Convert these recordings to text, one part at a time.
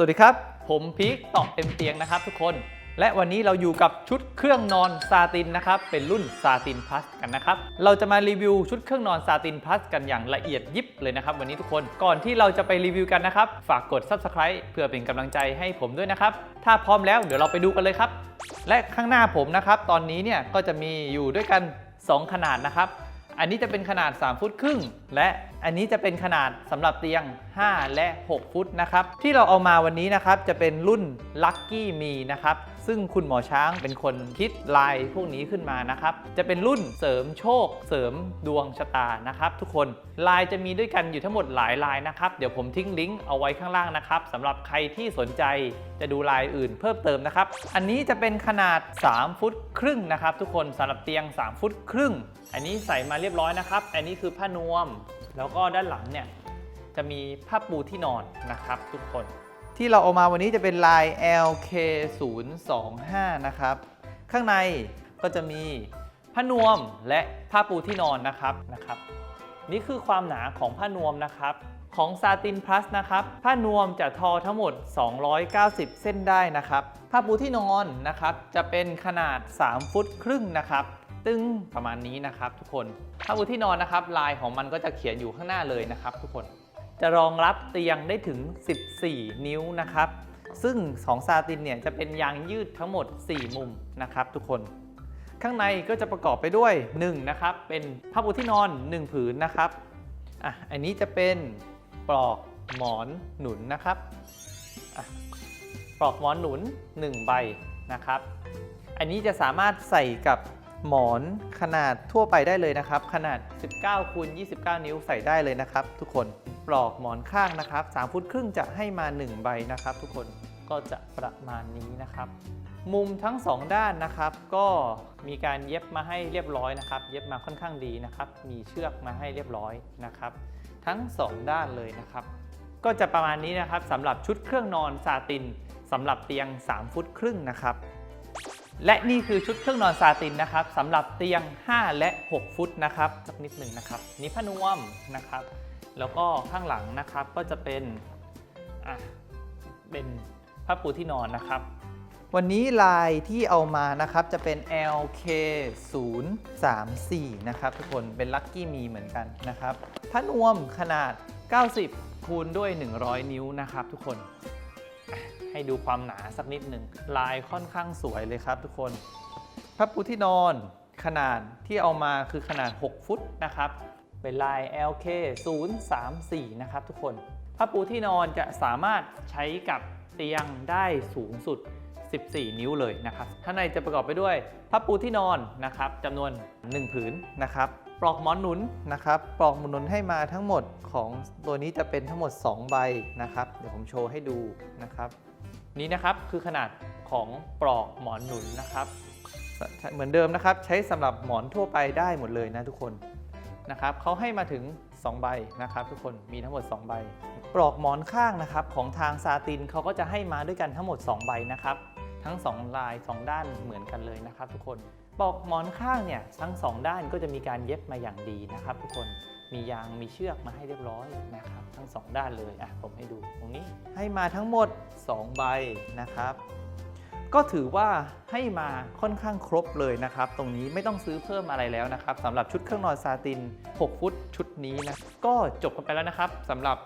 สวัสดีครับ ผมพีคตอกเต็มเตียงนะครับทุกคน และวันนี้เราอยู่กับชุดเครื่องนอนซาตินนะครับ เป็นรุ่นซาตินพลัสกันนะครับ เราจะมารีวิวชุดเครื่องนอนซาตินพลัสกันอย่างละเอียดยิบเลยนะครับ วันนี้ทุกคน ก่อนที่เราจะไปรีวิวกันนะครับ ฝากกด subscribe เพื่อเป็นกำลังใจให้ผมด้วยนะครับ ถ้าพร้อมแล้วเดี๋ยวเราไปดูกันเลยครับ และข้างหน้าผมนะครับ ตอนนี้เนี่ยก็จะมีอยู่ด้วยกัน 2 ขนาดนะครับ อันนี้จะเป็นขนาด 3 ฟุตครึ่ง และอันนี้จะเป็นขนาดสำหรับเตียง 5 และ 6 ฟุตนะครับ ที่เราเอามาวันนี้นะครับ จะเป็นรุ่น Lucky Me นะครับ ซึ่งคุณหมอช้างเป็นคนคิดลายพวกนี้ขึ้นมานะครับ จะเป็นรุ่นเสริมโชค เสริมดวงชะตานะครับ ทุกคนลายจะมีด้วยกันอยู่ทั้งหมดหลายลายนะครับ เดี๋ยวผมทิ้งลิงก์เอาไว้ข้างล่างนะครับสำหรับใครที่สนใจจะดูลายอื่นเพิ่มเติมนะครับ อันนี้จะเป็นขนาด 3 ฟุตครึ่งนะครับ ทุกคนสำหรับเตียง 3 ฟุตครึ่ง อันนี้ใส่มาเรียบร้อยนะครับ อันนี้คือผ้านวม แล้วก็ด้านหลังเนี่ยจะมีผ้าปูที่นอนนะครับ ทุกคน ที่เราเอามาวันนี้จะเป็นลาย LK025 นะครับ ข้างในก็จะมีผ้านวมและผ้าปูที่นอนนะครับนะครับ นี่คือความหนาของผ้านวมนะครับ ของซาตินพลัสนะครับ ผ้านวมจะทอทั้งหมด 290 เส้นได้นะครับ ผ้าปูที่นอนนะครับ จะเป็นขนาด 3 ฟุตครึ่งนะครับ ตึงประมาณนี้นะครับทุกคน ผ้าปูที่นอนนะครับ ลายของมันก็จะเขียนอยู่ข้างหน้าเลยนะครับทุกคน จะรองรับเตียงได้ถึง 14 นิ้วนะครับ ซึ่งของซาตินเนี่ยจะเป็นยางยืดทั้งหมด 4 มุมนะครับ ทุกคน ข้างในก็จะประกอบไปด้วย 1 นะครับ เป็นผ้าปูที่นอน 1 ผืนนะครับอะอันนี้จะเป็นปลอกหมอนหนุนนะครับปลอกหมอนหนุน 1 ใบนะครับ อันนี้จะสามารถใส่กับหมอนขนาดทั่วไปได้เลยนะครับ ขนาด 19คูณ29 นิ้วใส่ได้เลยนะครับ ทุกคน ปลอกหมอนข้างนะครับ3ฟุตครึ่งจะให้มา 1 ใบนะครับ ทุกคนก็จะประมาณนี้นะครับ มุมทั้ง 2 ด้านนะครับ ก็มีการเย็บมาให้เรียบร้อยนะครับ เย็บมาค่อนข้างดีนะครับ มีเชือกมาให้เรียบร้อยนะครับ ทั้ง 2 ด้านเลยนะครับ ก็จะประมาณนี้นะครับสำหรับชุดเครื่องนอนซาตินสำหรับเตียง 3 ฟุตครึ่งนะครับและนี่คือชุดเครื่องนอนซาตินนะครับสำหรับเตียง 5 และ 6 ฟุตนะครับสักนิดหนึ่งนะครับนี่ผ้านวมนะครับ แล้วก็ข้างหลังนะครับก็จะเป็นอะเป็นผ้าปูที่นอนนะครับ วันนี้ลายที่เอามานะครับจะเป็น LK 0 3 4นะครับทุกคนเป็นลัคกี้มีเหมือนกันนะครับผ้านวมขนาด 90 คูณด้วย 100 นิ้วนะครับทุกคนให้ดูความหนาสักนิดหนึ่งลายค่อนข้างสวยเลยครับทุกคนผ้าปูที่นอนขนาดที่เอามาคือขนาด 6 ฟุตนะครับ เป็นลาย LK 034นะครับทุกคนผ้าปูที่นอนจะสามารถใช้กับเตียงได้สูงสุด 14 นิ้วเลยนะครับข้างในจะประกอบไปด้วยผ้าปูที่นอนนะครับจำนวน 1 ผืนนะครับปลอกหมอนหนุนนะครับปลอกหมอนหนุนให้มาทั้งหมดของตัวนี้จะเป็นทั้งหมด 2 ใบนะครับ เดี๋ยวผมโชว์ให้ดูนะครับ นี่นะครับคือขนาดของปลอกหมอนหนุนนะครับ เหมือนเดิมนะครับ ใช้สำหรับหมอนทั่วไปได้หมดเลยนะทุกคน นะครับเขาให้มาถึง 2 ใบนะครับ ทุกคนมีทั้งหมด 2 ใบ ปลอกหมอนข้างนะครับของทางซาตินเขาก็จะให้มาด้วยกันทั้งหมด 2 ใบนะครับ ทั้ง 2 ลาย 2 ด้านเหมือนกันเลยนะครับ ทุกคนปลอกหมอนข้างเนี่ยทั้ง 2 ด้านก็จะมีการเย็บมาอย่างดีนะครับ ทุกคนมียางมีเชือกมาให้เรียบร้อยนะครับ ทั้ง 2 ด้านเลยอะผมให้ดูตรงนี้ให้มาทั้งหมด 2 ใบนะครับ ก็ถือว่าให้มาค่อนข้างครบเลยนะครับ ตรงนี้ไม่ต้องซื้อเพิ่มอะไรแล้วนะครับสำหรับชุดเครื่องนอนซาติน 6 ฟุตชุดนี้นะก็จบกันไปแล้วนะครับสำหรับ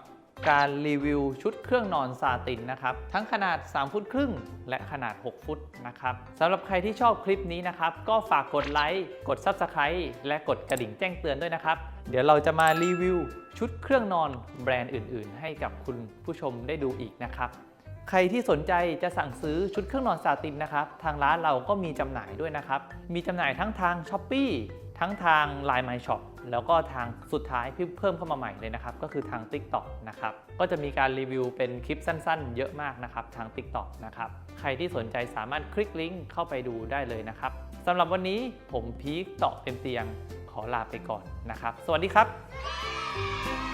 การรีวิวชุดเครื่องนอนซาตินนะครับทั้งขนาด 3 ฟุตครึ่ง และขนาด 6 ฟุตนะครับสำหรับใครที่ชอบคลิปนี้นะครับ ก็ฝากกดไลค์กด Subscribe และกดกระดิ่งแจ้งเตือนด้วยนะครับ เดี๋ยวเราจะมารีวิวชุดเครื่องนอนแบรนด์อื่น ๆ ให้กับคุณผู้ชมได้ดูอีกนะครับ ใครที่สนใจจะสั่งซื้อชุดเครื่องนอนซาตินนะครับ ทางร้านเราก็มีจำหน่ายด้วยนะครับ มีจำหน่ายทั้งทาง s h อ p e e ทั้งทาง Line My Shop แล้วก็ทางสุดท้ายที่เพิ่มเข้ามาใหม่เลยนะครับ ก็คือทาง TikTok นะครับ ก็จะมีการรีวิวเป็นคลิปสั้นๆ เยอะมากนะครับ ทาง TikTok นะครับ ใครที่สนใจสามารถคลิกลิงก์เข้าไปดูได้เลยนะครับสำหรับวันนี้ผมพีคต่อกเต็มเตียงขอลาไปก่อนนะครับ สวัสดีครับ